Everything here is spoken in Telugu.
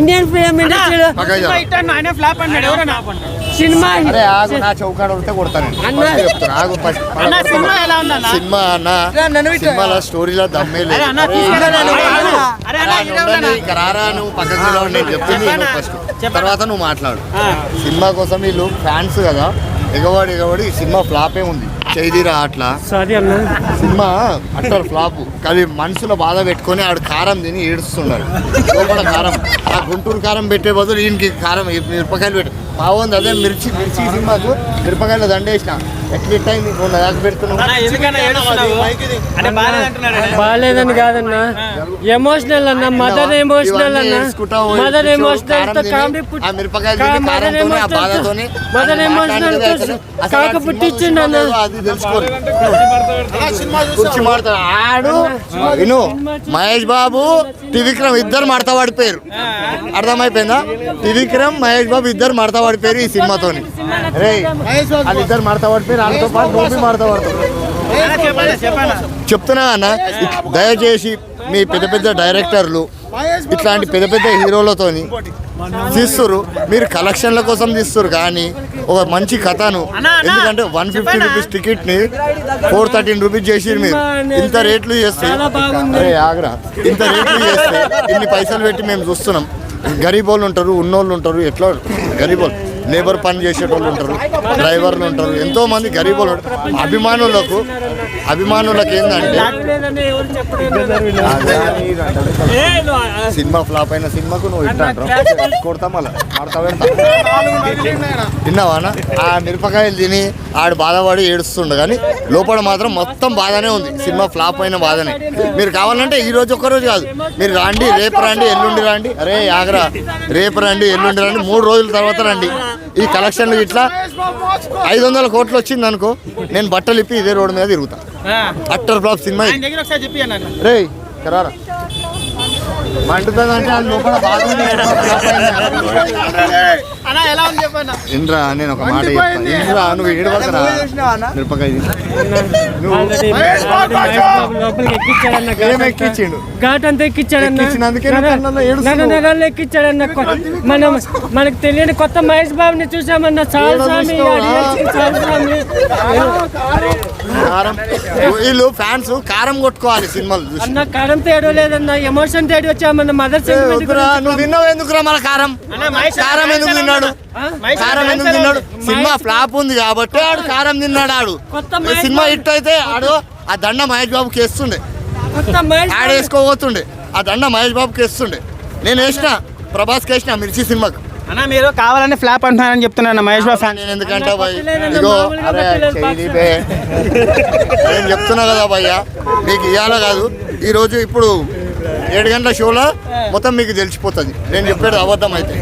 ఇండియన్ ఫిలిం ఇండస్ట్రీలో పక్కకి జర. ఆయన ఫ్లాప్ అన్నాడు. ఎవరన్నా సినిమా నా చౌకాడ ఉంటే సినిమా ఎలా ఉందన్న? సినిమా అన్న సినిమాలో స్టోరీలో దమ్మే లేదు. ఇక రారా నువ్వు నేను చెప్తుంది? ఫస్ట్ చెప్పనా? తర్వాత నువ్వు మాట్లాడు. సినిమా కోసం వీళ్ళు ఫ్యాన్స్ కదా ఎగవాడి ఎగవాడి ఈ సినిమా ఫ్లాపే ఉంది. చైదీరా అట్లా. సారీ అన్న. Cinema utter flop. కానీ మనసులో బాధ పెట్టుకొని ఆడు కారం తిని ఏడుస్తున్నాడు. లోపల కారం. ఆ గుంటూరు కారం పెట్టే బదులు ఈయనకి కారం మిరపకాయలు పెట్టు. బాగుంది. అదే మిర్చి మిర్చి సినిమాకు మిరపకాయలు దండేసిన. ఎట్లా అయింది? నువ్వు నా దాకా ఆయన. బాగాలేదని కాదన్న. ఎమోషనల్ అన్న మదర్ ఎమోషనల్ అన్న. మదర్ ఎమోషనల్ మదర్ ఎమోషనల్ కాక సినిమా పుట్టించిండు అన్న. అది తెలుసుకోరు. ఆడు విను. మహేష్ బాబు త్రివిక్రమ్ ఇద్దరు మడత పడిపోయారు. అర్థమైపోయిందా? త్రివిక్రమ్ మహేష్ బాబు ఇద్దరు మడత పడిపోయారు ఈ సినిమాతోని. రే వాళ్ళు ఇద్దరు మడత పడిపోయారు వాళ్ళతో పాటు నోపి మడత చెప్తున్నా అన్న దయచేసి మీ పెద్ద పెద్ద డైరెక్టర్లు ఇట్లాంటి పెద్ద పెద్ద హీరోలతోని తీస్తురు. మీరు కలెక్షన్ల కోసం తీస్తురు కానీ ఒక మంచి కథను. ఎందుకంటే వన్ ఫిఫ్టీ? రూపీస్ టికెట్ని ఫోర్ థర్టీన్ రూపీస్ చేసిరు మీరు. ఇంత రేట్లు చేస్తే చాలా బాగుంది. అరే ఆగ్రా. ఇంత రేట్లు చేస్తే ఇన్ని పైసలు పెట్టి మేము చూస్తున్నాం. గరీబోళ్ళు ఉంటారు ఉన్నోళ్ళు ఉంటారు ఎట్లా? గరీబోళ్ళు. లేబర్ పని చేసేటోళ్ళు ఉంటారు డ్రైవర్లు ఉంటారు ఎంతో మంది ఉంటారు. అభిమానులకు అభిమానులకు ఏంటంటే సినిమా ఫ్లాప్ అయిన సినిమాకు నువ్వు ఇట్టా కొడతా మళ్ళా తిన్నావానా ఆ మిరపకాయలు తిని ఆడు బాధపడి ఏడుస్తుండే కానీ లోపల మాత్రం మొత్తం బాధనే ఉంది. సినిమా ఫ్లాప్ అయిన బాధనే. మీరు కావాలంటే ఈ రోజు ఒక్కరోజు కాదు. మీరు రండి రేపు రండి ఎల్లుండి రండి. అరే ఆగరా. రేపు రండి ఎల్లుండి రండి. మూడు రోజుల తర్వాత రండి. ఈ కలెక్షన్లు ఇట్లా ఐదు వందల కోట్లు వచ్చింది అనుకో నేను బట్టలు ఇప్పి ఇదే రోడ్డు మీద తిరుగుతా. అట్టర్ ఫ్లాప్ సినిమా రే కరారా. మండుతుందంటే ఆ లోపల బాధ ఇంద్రా నేను ఒక మాట చెప్తాను ఇంద్రా నువ్వు ఏడవకరా? మిరపకాయ ఘాట్ అంతా. మనం మనకు తెలియని కొత్త మహేష్ బాబుని చూసామన్న చాలు స్వామి వీళ్ళు ఫ్యాన్స్ కారం కొట్టుకోవాలి సినిమాలు అన్న కారం తేడు లేదన్న ఎమోషన్ తేడు వచ్చామన్న మదర్ సెంటిమెంట్ నువ్వు తిన్నావు ఎందుకురా మన కారం? కారం ఎందుకు తిన్నాడు. కారం ఎందుకు తిన్నాడు? సినిమా ఫ్లాప్ ఉంది కాబట్టి ఆడు కారం తిన్నాడు ఆడు. సినిమా హిట్ అయితే ఆడు ఆ దండ మహేష్ బాబుకి వేస్తుండే ఆడ వేసుకోబోతుండే ఆ దండ మహేష్ బాబుకి వేస్తుండే నేను వేసిన ప్రభాస్కి వేసిన మిర్చి సినిమాకి. అన్న మీరు కావాలని ఫ్లాప్ అంటున్నారని చెప్తున్నాను మహేష్ బాబు. ఫ్యాన్ నేను ఎందుకంటే. నేను చెప్తున్నా కదా భయ్యా మీకు ఇవాళ కాదు. ఈ రోజు ఇప్పుడు ఏడు గంటల షోలో మొత్తం మీకు తెలిసిపోతుంది. నేను చెప్పేది అబద్ధం అయితే.